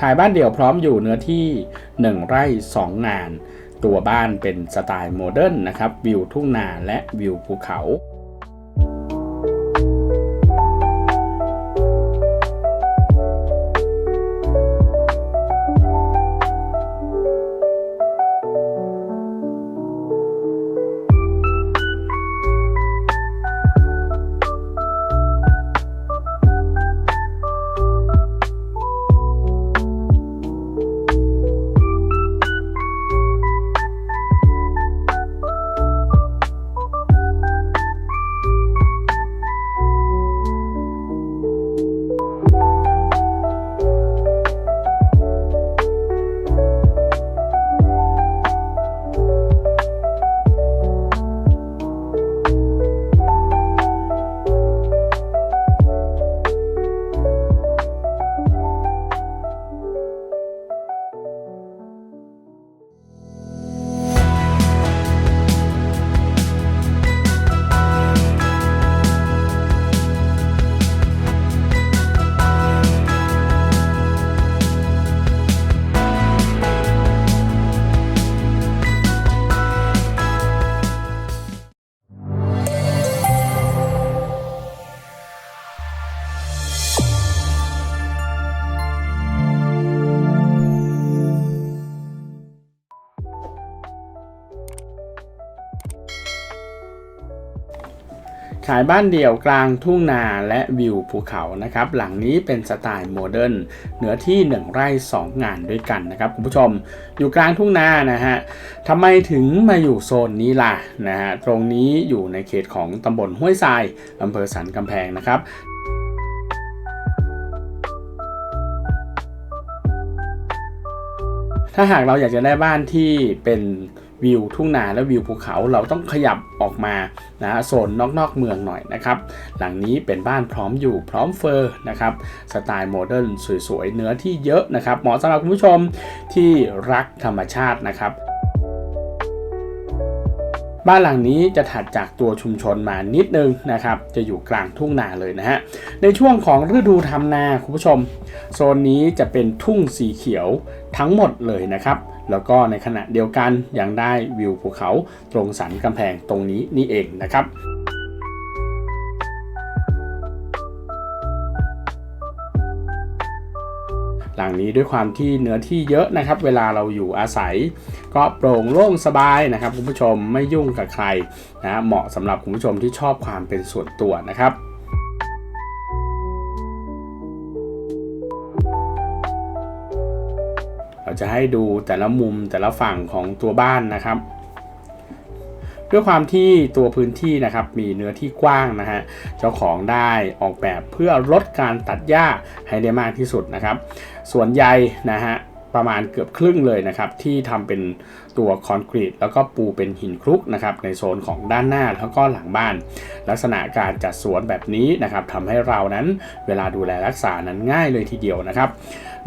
ขายบ้านเดี่ยวพร้อมอยู่เนื้อที่ 1 ไร่ 2 งาน ตัวบ้านเป็นสไตล์โมเดิร์นนะครับ วิวทุ่งนาและวิวภูเขา ขายบ้านเดี่ยวกลางทุ่งนาและวิวภูเขานะครับ หลังนี้เป็นสไตล์โมเดิร์นเนื้อที่ 1 ไร่ 2 งานด้วยกันนะครับคุณผู้ชม อยู่กลางทุ่งนานะฮะทำไมถึงมาอยู่โซนนี้ล่ะนะฮะตรงนี้อยู่ในเขตของตำบลห้วยทรายอำเภอสันกำแพงนะครับถ้าหากเราอยากจะได้บ้านที่เป็น วิวทุ่งนาและวิวภูเขาเราต้องขยับออกมานะโซนนอกๆเมืองหน่อยนะครับ หลังนี้เป็นบ้านพร้อมอยู่พร้อมเฟอร์นะครับสไตล์โมเดิร์นสวยๆ เนื้อที่เยอะนะครับเหมาะสำหรับคุณผู้ชมที่รักธรรมชาตินะครับบ้านหลังนี้จะถัดจากตัวชุมชนมานิดนึงนะครับ จะอยู่กลางทุ่งนาเลยนะฮะ ในช่วงของฤดูทำนาคุณผู้ชม โซนนี้จะเป็นทุ่งสีเขียวทั้งหมดเลยนะครับ แล้วก็ในขณะเดียวกันยังได้วิวภูเขาตรงสันกำแพงตรงนี้นี่เองนะครับหลังนี้ด้วยความที่เนื้อที่เยอะนะครับ เวลาเราอยู่อาศัย ก็โปร่งโล่งสบายนะครับคุณผู้ชมไม่ยุ่งกับใครนะเหมาะสำหรับคุณผู้ชมที่ชอบความเป็นส่วนตัวนะครับ เราจะให้ดูแต่ละมุมแต่ละฝั่งของตัวบ้านนะครับ ด้วยความที่ตัวพื้นที่นะครับมีเนื้อที่กว้างนะฮะเจ้าของได้ออกแบบเพื่อลดการตัดหญ้าให้ได้มากที่สุดนะครับ ส่วนใยนะฮะประมาณเกือบครึ่งเลยนะครับที่ทำเป็นตัวคอนกรีตแล้วก็ปูเป็นหินคลุกนะครับในโซนของด้านหน้าแล้วก็หลังบ้าน ลักษณะการจัดสวนแบบนี้นะครับทำให้เรานั้นเวลาดูแลรักษานั้นง่ายเลยทีเดียวนะครับ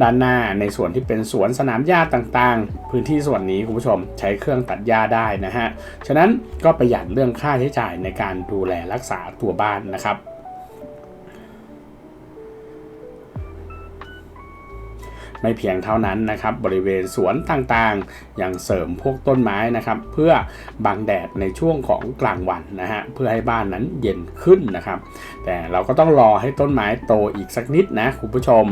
ด้านหน้าในส่วนที่เป็นสวนสนามหญ้าต่างๆ พื้นที่ส่วนนี้คุณผู้ชมใช้เครื่องตัดหญ้าได้นะฮะ ฉะนั้นก็ประหยัดเรื่องค่าใช้จ่ายในการดูแลรักษาตัวบ้านนะครับไม่เพียงเท่านั้นนะครับบริเวณสวนต่างๆ ยังเสริมพวกต้นไม้นะครับ เพื่อบังแดดในช่วงของกลางวันนะฮะเพื่อให้บ้านนั้นเย็นขึ้นนะครับ แต่เราก็ต้องรอให้ต้นไม้โตอีกสักนิดนะคุณผู้ชม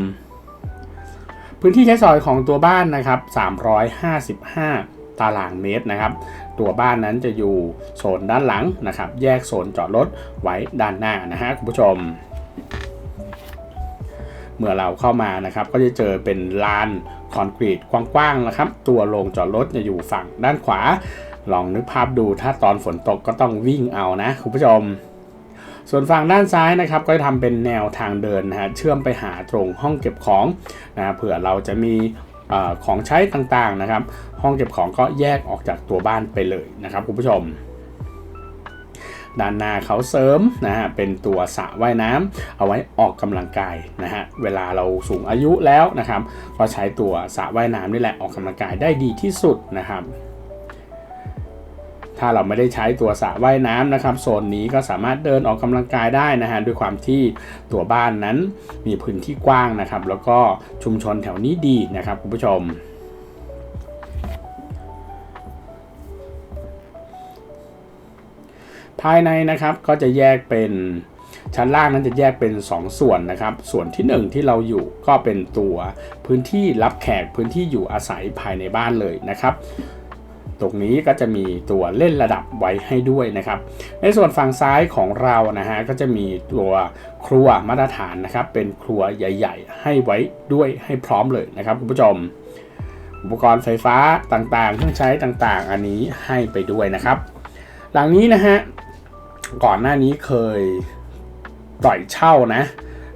พื้นที่ใช้สอยของตัวบ้านนะครับ 355 ตารางเมตรนะครับ ตัวบ้านนั้นจะอยู่โซนด้านหลังนะครับ แยกโซนจอดรถไว้ด้านหน้านะฮะคุณผู้ชม เมื่อเราเข้ามานะครับ ก็จะเจอเป็นลานคอนกรีตกว้างๆนะครับ ตัวโรงจอดรถจะอยู่ฝั่งด้านขวา ลองนึกภาพดูถ้าตอนฝนตกก็ต้องวิ่งเอานะคุณผู้ชม ส่วนฝั่งด้านซ้ายนะครับก็จะทำเป็นแนวทางเดินนะฮะเชื่อมไปหาตรงห้องเก็บของนะเผื่อเราจะมีอของใช้ต่างๆนะครับ ห้องเก็บของก็แยกออกจากตัวบ้านไปเลยนะครับคุณผู้ชมด้านหน้าเขาเสริมนะฮะเป็นตัวสระว่ายน้ำเอาไว้ออกกำลังกายนะฮะเวลาเราสูงอายุแล้วนะครับ ก็ใช้ตัวสระว่ายน้ำนี่แหละออกกำลังกายได้ดีที่สุดนะครับ ถ้าเราไม่ได้ใช้ตัวสระว่ายน้ำนะครับ โซนนี้ก็สามารถเดินออกกำลังกายได้นะฮะด้วยความที่ตัวบ้านนั้นมีพื้นที่กว้างนะครับ แล้วก็ชุมชนแถวนี้ดีนะครับคุณผู้ชมภายในนะครับก็จะแยกเป็นชั้นล่างนั้นจะแยกเป็น 2 ส่วนนะครับ ส่วนที่ 1 ที่เราอยู่ก็เป็นตัวพื้นที่รับแขกพื้นที่อยู่อาศัยภายในบ้านเลยนะครับ ตรงนี้ก็จะมีตัวเล่นระดับไว้ให้ด้วยนะครับ ในส่วนฝั่งซ้ายของเรานะฮะก็จะมีตัวครัวมาตรฐานนะครับ เป็นครัวใหญ่ ๆ ให้ไว้ด้วยให้พร้อมเลยนะครับคุณผู้ชม อุปกรณ์ไฟฟ้าต่างๆ เครื่องใช้ต่างๆ อันนี้ให้ไปด้วยนะครับ หลังนี้นะฮะก่อนหน้านี้เคยปล่อยเช่านะ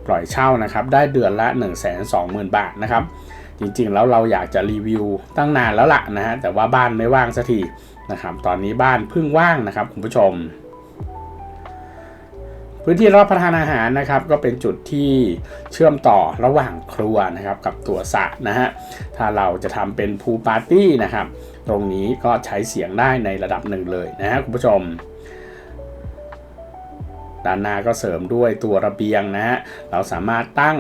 ปล่อยเช่านะครับ ได้เดือนละ 1 2 0 0 0 0 บาทนะครับ จริงๆ แล้วเราอยากจะรีวิวตั้งนานแล้วล่ะนะฮะแต่ว่าบ้านไม่ว่างสักทีนะครับตอนนี้บ้านเพิ่งว่างนะครับคุณผู้ชม พื้นที่รับประทานอาหารนะครับ ก็เป็นจุดที่เชื่อมต่อระหว่างครัวนะครับกับตัวสระนะฮะถ้าเราจะทำเป็นพูปาร์ตี้นะครับ ตรงนี้ก็ใช้เสียงได้ในระดับหนึ่งเลยนะฮะคุณผู้ชมด้านหน้าก็เสริมด้วยตัวระเบียงนะฮะ เราสามารถตั้ง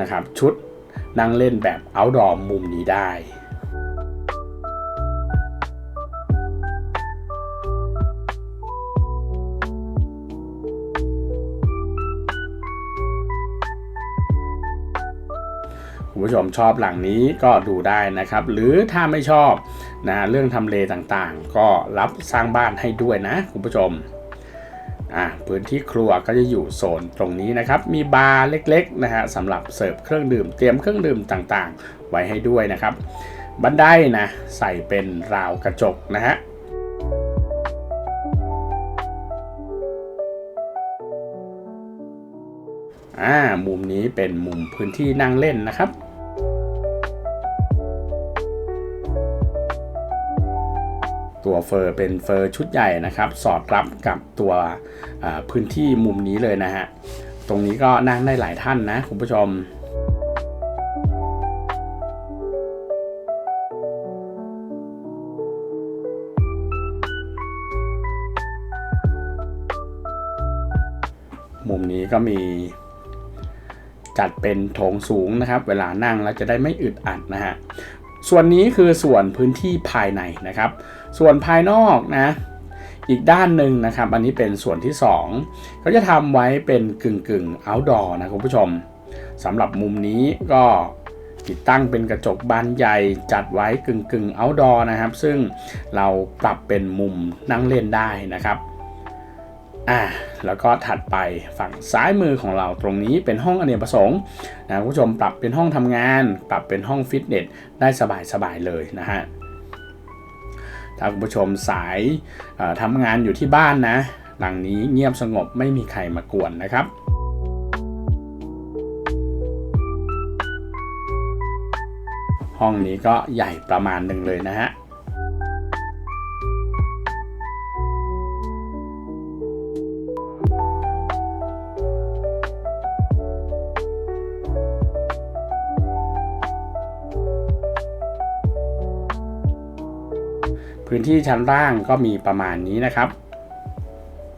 นะครับชุด นั่งเล่นแบบ outdoor มุมนี้ได้คุณผู้ชมชอบหลังนี้ก็ดูได้นะครับ หรือถ้าไม่ชอบนะเรื่องทำเลต่างๆ ก็รับสร้างบ้านให้ด้วยนะคุณผู้ชม อ่าพื้นที่ครัวก็จะอยู่โซนตรงนี้นะครับ มีบาร์เล็กๆนะฮะสำหรับเสิร์ฟเครื่องดื่มเตรียมเครื่องดื่มต่างๆ ไว้ให้ด้วยนะครับ บันไดนะใส่เป็นราวกระจกนะฮะอ่ามุมนี้เป็นมุมพื้นที่นั่งเล่นนะครับ ตัวเฟอร์เป็นเฟอร์ชุดใหญ่นะครับ สอดรับกับตัวพื้นที่มุมนี้เลยนะฮะ ตรงนี้ก็นั่งได้หลายท่านนะคุณผู้ชมมุมนี้ก็มีจัดเป็นโถงสูงนะครับ เวลานั่งแล้วจะได้ไม่อึดอัดนะฮะ ส่วนนี้คือส่วนพื้นที่ภายในนะครับ ส่วนภายนอกนะ อีกด้านหนึ่งนะครับ อันนี้เป็นส่วนที่ 2 เขาจะทำไว้เป็นกึ่งกึ่ง outdoor นะคุณผู้ชมสำหรับมุมนี้ก็ติดตั้งเป็นกระจกบานใหญ่จัดไว้กึ่งกึ่ง outdoor นะครับ ซึ่งเราปรับเป็นมุมนั่งเล่นได้นะครับ อ่าแล้วก็ถัดไปฝั่งซ้ายมือของเราตรงนี้เป็นห้องอเนกประสงค์นะคุณผู้ชมปรับเป็นห้องทำงาน ปรับเป็นห้องฟิตเนสได้สบายๆเลยนะฮะถ้าคุณผู้ชมสายทำงานอยู่ที่บ้านนะ หลังนี้เงียบสงบไม่มีใครมากวนนะครับห้องนี้ก็ใหญ่ประมาณหนึ่งเลยนะฮะ พื้นที่ชั้นล่างก็มีประมาณนี้นะครับ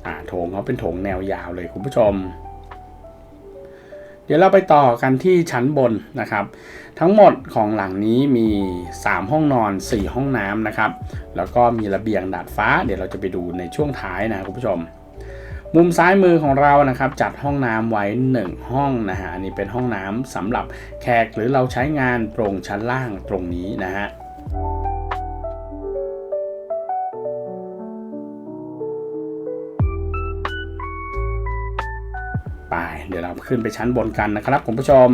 อ่าโถงเขาเป็นโถงแนวยาวเลยคุณผู้ชม เดี๋ยวเราไปต่อกันที่ชั้นบนนะครับ ทั้งหมดของหลังนี้มี 3 ห้องนอน 4 ห้องน้ำนะครับ แล้วก็มีระเบียงดาดฟ้า เดี๋ยวเราจะไปดูในช่วงท้ายนะคุณผู้ชม มุมซ้ายมือของเรานะครับจัดห้องน้ำไว้ 1 ห้องนะฮะอันนี้เป็นห้องน้ำสำหรับแขกหรือเราใช้งานตรงชั้นล่างตรงนี้นะฮะ เดี๋ยวเราขึ้นไปชั้นบนกันนะครับคุณผู้ชม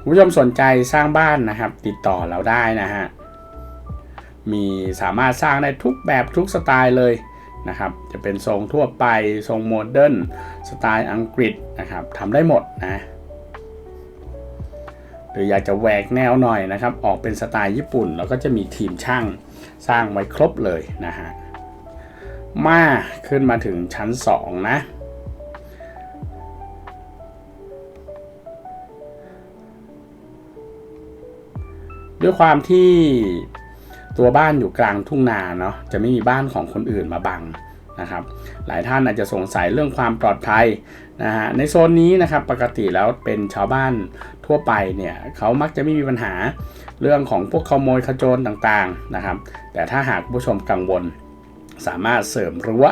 คุณผู้ชมสนใจสร้างบ้านนะครับ ติดต่อเราได้นะฮะมีสามารถสร้างได้ทุกแบบทุกสไตล์เลยนะครับ จะเป็นทรงทั่วไปทรงโมเดิร์นสไตล์อังกฤษนะครับทำได้หมดนะหรืออยากจะแหวกแนวหน่อยนะครับ ออกเป็นสไตล์ญี่ปุ่น แล้วก็จะมีทีมช่างสร้างไว้ครบเลยนะฮะ มาขึ้นมาถึงชั้น 2 นะดด้วยความที่ตัวบ้านอยู่กลางทุ่งนาเนาะจะไม่มีบ้านของคนอื่นมาบังนะครับ หลายท่านอาจจะสงสัยเรื่องความปลอดภัยนะฮะในโซนนี้นะครับปกติแล้วเป็นชาวบ้านทั่วไปเนี่ยเขามักจะไม่มีปัญหาเรื่องของพวกขโมยขโจรต่างๆนะครับ แต่ถ้าหากผู้ชมกังวล สามารถเสริมรั้ว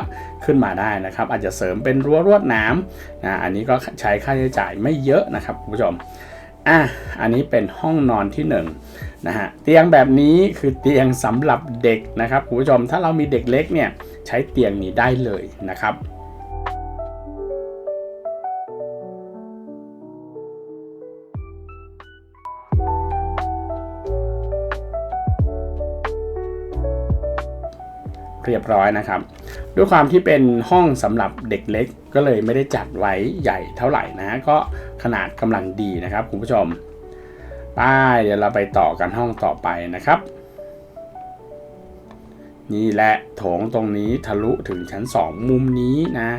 ขึ้นมาได้นะครับ อาจจะเสริมเป็นรั้วรวดน้ำนะอันนี้ก็ใช้ค่าใช้จ่ายไม่เยอะนะครับคุณผู้ชมอะอันนี้เป็นห้องนอนที่1นนะฮะเตียงแบบนี้คือเตียงสำหรับเด็กนะครับคุณผู้ชมถ้าเรามีเด็กเล็กเนี่ยใช้เตียงนี้ได้เลยนะครับ เรียบร้อยนะครับ ด้วยความที่เป็นห้องสำหรับเด็กเล็ก ก็เลยไม่ได้จัดไว้ใหญ่เท่าไหร่นะก็ขนาดกำลังดีนะครับคุณผู้ชมไปเดี๋ยวเราไปต่อกันห้องต่อไปนะครับ นี่แหละโถงตรงนี้ทะลุถึงชั้น 2 มุมนี้นะ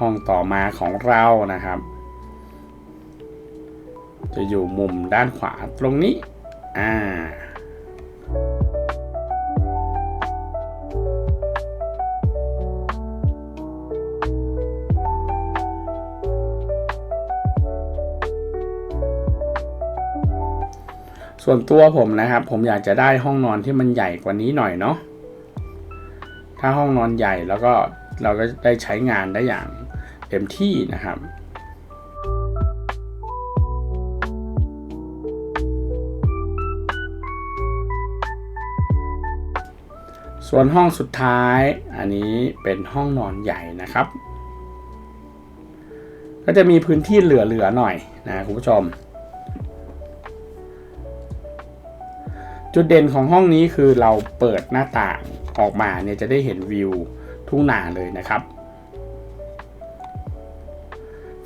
ห้องต่อมาของเรานะครับ จะอยู่มุมด้านขวาตรงนี้ อ่า ส่วนตัวผมนะครับ ผมอยากจะได้ห้องนอนที่มันใหญ่กว่านี้หน่อยเนาะ ถ้าห้องนอนใหญ่แล้วก็เราก็ได้ใช้งานได้อย่าง เต็มที่นะครับส่วนห้องสุดท้ายอันนี้เป็นห้องนอนใหญ่นะครับ ก็จะมีพื้นที่เหลือๆหน่อยนะคุณผู้ชม จุดเด่นของห้องนี้คือเราเปิดหน้าต่างออกมาเนี่ยจะได้เห็นวิวทุ่งนาเลยนะครับ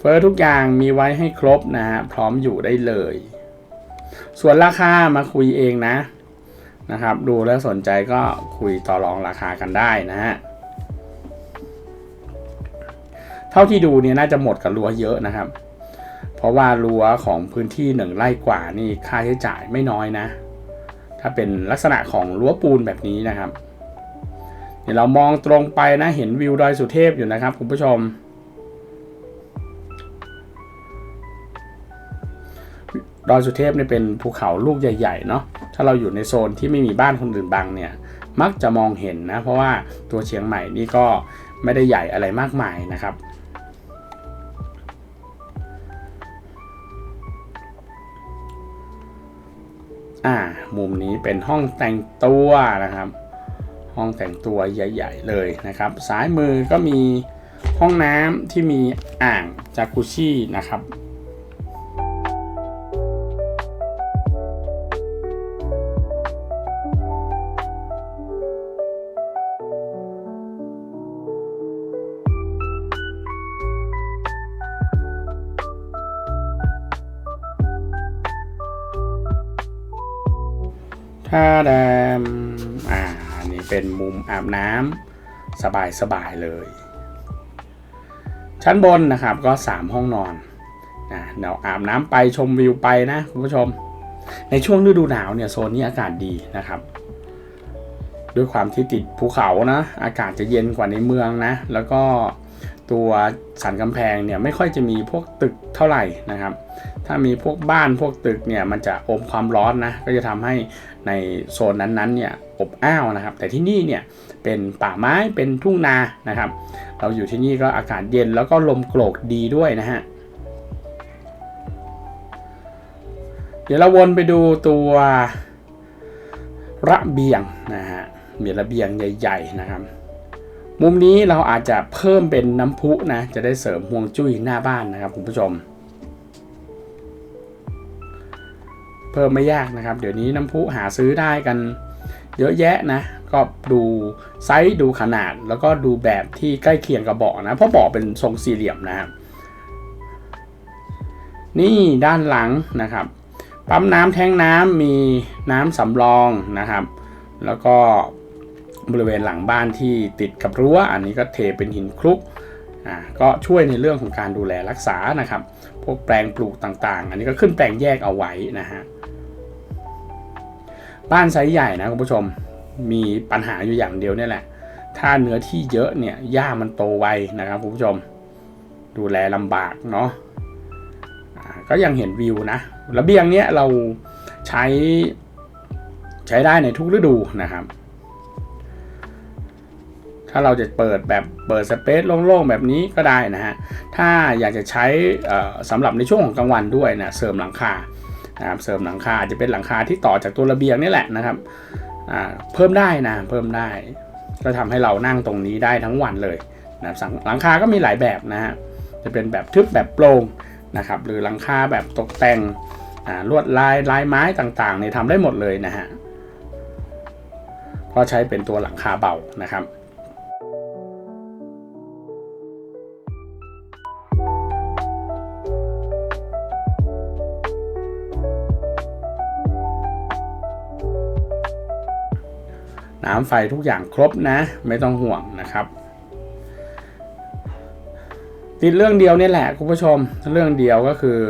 เฟอร์ทุกอย่างมีไว้ให้ครบนะฮะพร้อมอยู่ได้เลย ส่วนราคามาคุยเองนะนะครับ ดูแล้วสนใจก็คุยต่อรองราคากันได้นะฮะเท่าที่ดูเนี่ยน่าจะหมดกับรั้วเยอะนะครับ เพราะว่ารั้วของพื้นที่หนึ่งไร่กว่านี่ค่าใช้จ่ายไม่น้อยนะ ถ้าเป็นลักษณะของรั้วปูนแบบนี้นะครับเดี๋ยวเรามองตรงไปนะเห็นวิวดอยสุเทพอยู่นะครับคุณผู้ชม ดอยสุเทพเนี่ยเป็นภูเขาลูกใหญ่ๆเนาะถ้าเราอยู่ในโซนที่ไม่มีบ้านคนอื่นบังเนี่ยมักจะมองเห็นนะ เพราะว่าตัวเชียงใหม่นี่ก็ไม่ได้ใหญ่อะไรมากมายนะครับ อ่า มุมนี้เป็นห้องแต่งตัวนะครับ ห้องแต่งตัวใหญ่ ๆ เลยนะครับ ซ้ายมือก็มีห้องน้ำที่มีอ่างจากุชี่นะครับ ถ้าแดมอ่าอันนี้เป็นมุมอาบน้ำสบายๆเลย ชั้นบนนะครับก็ 3 ห้องนอนนะเดี๋ยวอาบน้ำไปชมวิวไปนะคุณผู้ชม ในช่วงฤดูหนาวเนี่ยโซนนี้อากาศดีนะครับด้วยความที่ติดภูเขานะ อากาศจะเย็นกว่าในเมืองนะ แล้วก็ ตัวสันกำแพงเนี่ยไม่ค่อยจะมีพวกตึกเท่าไหร่นะครับ ถ้ามีพวกบ้านพวกตึกเนี่ยมันจะอมความร้อนนะก็จะทำให้ในโซนนั้นๆเนี่ยอบอ้าวนะครับ แต่ที่นี่เนี่ยเป็นป่าไม้เป็นทุ่งนานะครับ เราอยู่ที่นี่ก็อากาศเย็นแล้วก็ลมโกรกดีด้วยนะฮะเดี๋ยวเราวนไปดูตัวระเบียงนะฮะมีระเบียงใหญ่ ๆนะครับ มุมนี้เราอาจจะเพิ่มเป็นน้ำพุนะ จะได้เสริมห่วงจุ้ยหน้าบ้านนะครับคุณผู้ชม เพิ่มไม่ยากนะครับ เดี๋ยวนี้น้ำพุหาซื้อได้กันเยอะแยะนะ ก็ดูไซส์ดูขนาดแล้วก็ดูแบบที่ใกล้เคียงกับเบาะนะ เพราะเบาะเป็นทรงสี่เหลี่ยมนะครับนี่ด้านหลังนะครับ ปั๊มน้ำแท้งน้ำมีน้ำสำรองนะครับ แล้วก็ บริเวณหลังบ้านที่ติดกับรั้ว อันนี้ก็เทเป็นหินคลุกอ่าก็ช่วยในเรื่องของการดูแลรักษานะครับ พวกแปลงปลูกต่างๆ อันนี้ก็ขึ้นแปลงแยกเอาไว้นะฮะบ้านไซส์ใหญ่นะคุณผู้ชมมีปัญหาอยู่อย่างเดียวนี่แหละ ถ้าเนื้อที่เยอะเนี่ยหญ้ามันโตไวนะครับคุณผู้ชม ดูแลลำบากเนาะก็ยังเห็นวิวนะระเบียงเนี้ยเราใช้ใช้ได้ในทุกฤดูนะครับ ถ้าเราจะเปิดแบบเปิดสเปซโล่งๆแบบนี้ก็ได้นะฮะ ถ้าอยากจะใช้สำหรับในช่วงของกลางวันด้วยนะเสริมหลังคานะครับเสริมหลังคาอาจจะเป็นหลังคาที่ต่อจากตัวระเบียงนี่แหละนะครับเพิ่มได้นะเพิ่มได้ ก็ทำให้เรานั่งตรงนี้ได้ทั้งวันเลยนะครับหลังคาก็มีหลายแบบนะฮะจะเป็นแบบทึบแบบโปร่งนะครับหรือหลังคาแบบตกแต่งลวดลายลายไม้ต่างๆเนี่ยทำได้หมดเลยนะฮะก็ใช้เป็นตัวหลังคาเบานะครับ น้ำไฟทุกอย่างครบนะ ไม่ต้องห่วงนะครับ ติดเรื่องเดียวนี่แหละคุณผู้ชม เรื่องเดียวก็คือ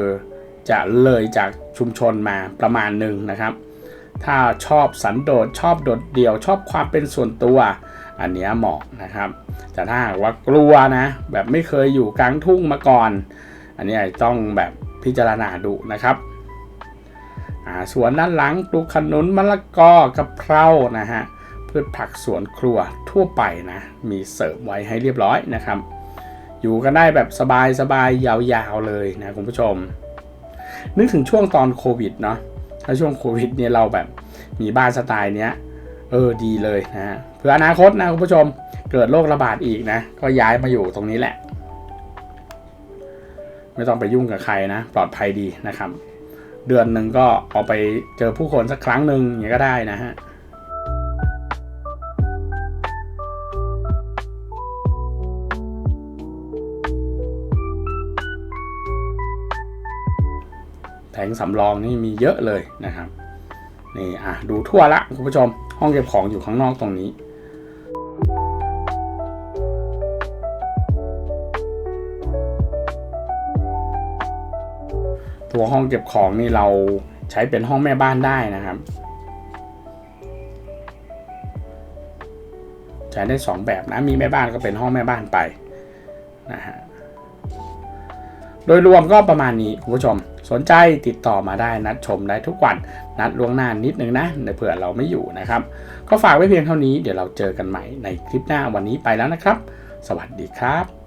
จะเลยจากชุมชนมาประมาณหนึ่งนะครับ ถ้าชอบสันโดษชอบโดดเดี่ยว ชอบความเป็นส่วนตัว อันนี้เหมาะนะครับ แต่ถ้าว่ากลัวนะ แบบไม่เคยอยู่กลางทุ่งมาก่อน อันนี้ต้องแบบพิจารณาดูนะครับสวนด้านหลังปลูกขนุนมะละกอกะเพรานะฮะ พืชผักสวนครัวทั่วไปนะ มีเสิร์ฟไว้ให้เรียบร้อยนะครับ อยู่กันได้แบบสบายสบายยาวๆเลยนะคุณผู้ชม นึกถึงช่วงตอนโควิดเนาะถ้าช่วงโควิดเนี่ยเราแบบมีบ้านสไตล์เนี้ยเออดีเลยนะฮะเพื่ออนาคตนะคุณผู้ชมเกิดโรคระบาดอีกนะ ก็ย้ายมาอยู่ตรงนี้แหละ ไม่ต้องไปยุ่งกับใครนะ ปลอดภัยดีนะครับ เดือนหนึ่งก็ออกไปเจอผู้คนสักครั้งหนึ่งอย่างนี้ก็ได้นะฮะ งสำรองนี่มีเยอะเลยนะครับนี่อะดูทั่วละคุณผู้ชม ห้องเก็บของอยู่ข้างนอกตรงนี้ตัวห้องเก็บของนี่เราใช้เป็นห้องแม่บ้านได้นะครับ ใช้ได้สองแบบนะมีแม่บ้านก็เป็นห้องแม่บ้านไปนะฮะ โดยรวมก็ประมาณนี้คุณผู้ชม สนใจติดต่อมาได้นัดชมได้ทุกวัน นัดล่วงหน้านิดนึงนะเผื่อเราไม่อยู่นะครับ ก็ฝากไว้เพียงเท่านี้เดี๋ยวเราเจอกันใหม่ในคลิปหน้าวันนี้ไปแล้วนะครับ สวัสดีครับ